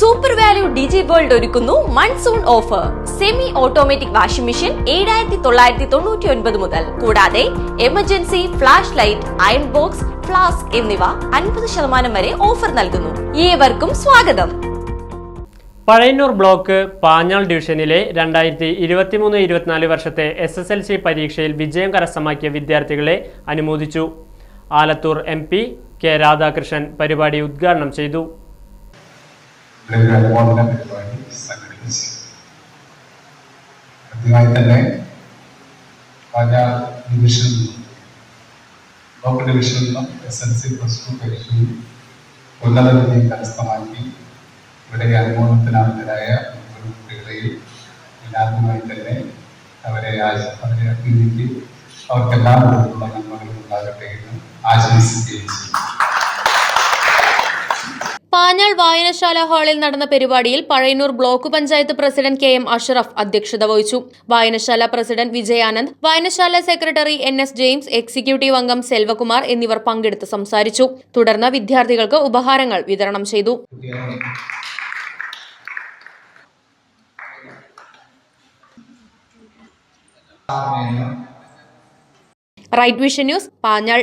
Super value digi world ഒരുക്കുന്നു monsoon offer semi automatic washing machine ഏഴായിരത്തി തൊള്ളായിരത്തി തൊണ്ണൂറ്റി ഒൻപത് മുതൽ. കൂടാതെ emergency flash light iron box flask എന്നിവ അൻപത് ശതമാനം വരെ ഓഫർ നൽകുന്നു. ഏവർക്കും സ്വാഗതം. പഴയന്നൂർ ബ്ലോക്ക് പാഞ്ഞാൾ ഡിവിഷനിലെ രണ്ടായിരത്തി ഇരുപത്തിമൂന്ന് ഇരുപത്തിനാല് വർഷത്തെ എസ് എസ് എൽ സി പരീക്ഷയിൽ വിജയം കരസ്ഥമാക്കിയ വിദ്യാർത്ഥികളെ അനുമോദിച്ചു. Alathur M P K Radhakrishnan പരിപാടി ഉദ്ഘാടനം ചെയ്തു. ഇവിടെ ഒരു അനുമോദന പരിപാടി സംഘടിപ്പിച്ചു ആദ്യമായി തന്നെ പാഞ്ഞാൾ ഡിവിഷനിൽ നിന്നും ബ്ലോക്ക് ഡിവിഷനിൽ നിന്നും S L C plus two പരീക്ഷയിൽ ഉന്നത വിജയം കരസ്ഥമാക്കി ഇവിടെ അനുമോദനത്തിനാർഹരായ ഒരു കുട്ടികളെയും ഞാൻ ആദ്യമായി തന്നെ അവരെ ആശ- അവരെ അഭിനന്ദിക്കുകയും അവർക്ക് എല്ലാ വിധത്തിലുള്ള നന്മകളും ഉണ്ടാകട്ടെ എന്ന് ആശംസിക്കുകയും ചെയ്യും പാഞ്ഞാൾ വായനശാല ഹാളിൽ നടന്ന പരിപാടിയിൽ Pazhayannur block panchayat president K M Ashraf അധ്യക്ഷത വഹിച്ചു. വായനശാല പ്രസിഡന്റ് വിജയാനന്ദ് വായനശാല secretary N S James executive അംഗം സെൽവകുമാർ എന്നിവർ പങ്കെടുത്ത് സംസാരിച്ചു. തുടർന്ന് വിദ്യാർത്ഥികൾക്ക് ഉപഹാരങ്ങൾ വിതരണം ചെയ്തു. Right vision news Panjal.